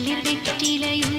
தளிர் வெற்றிலையும்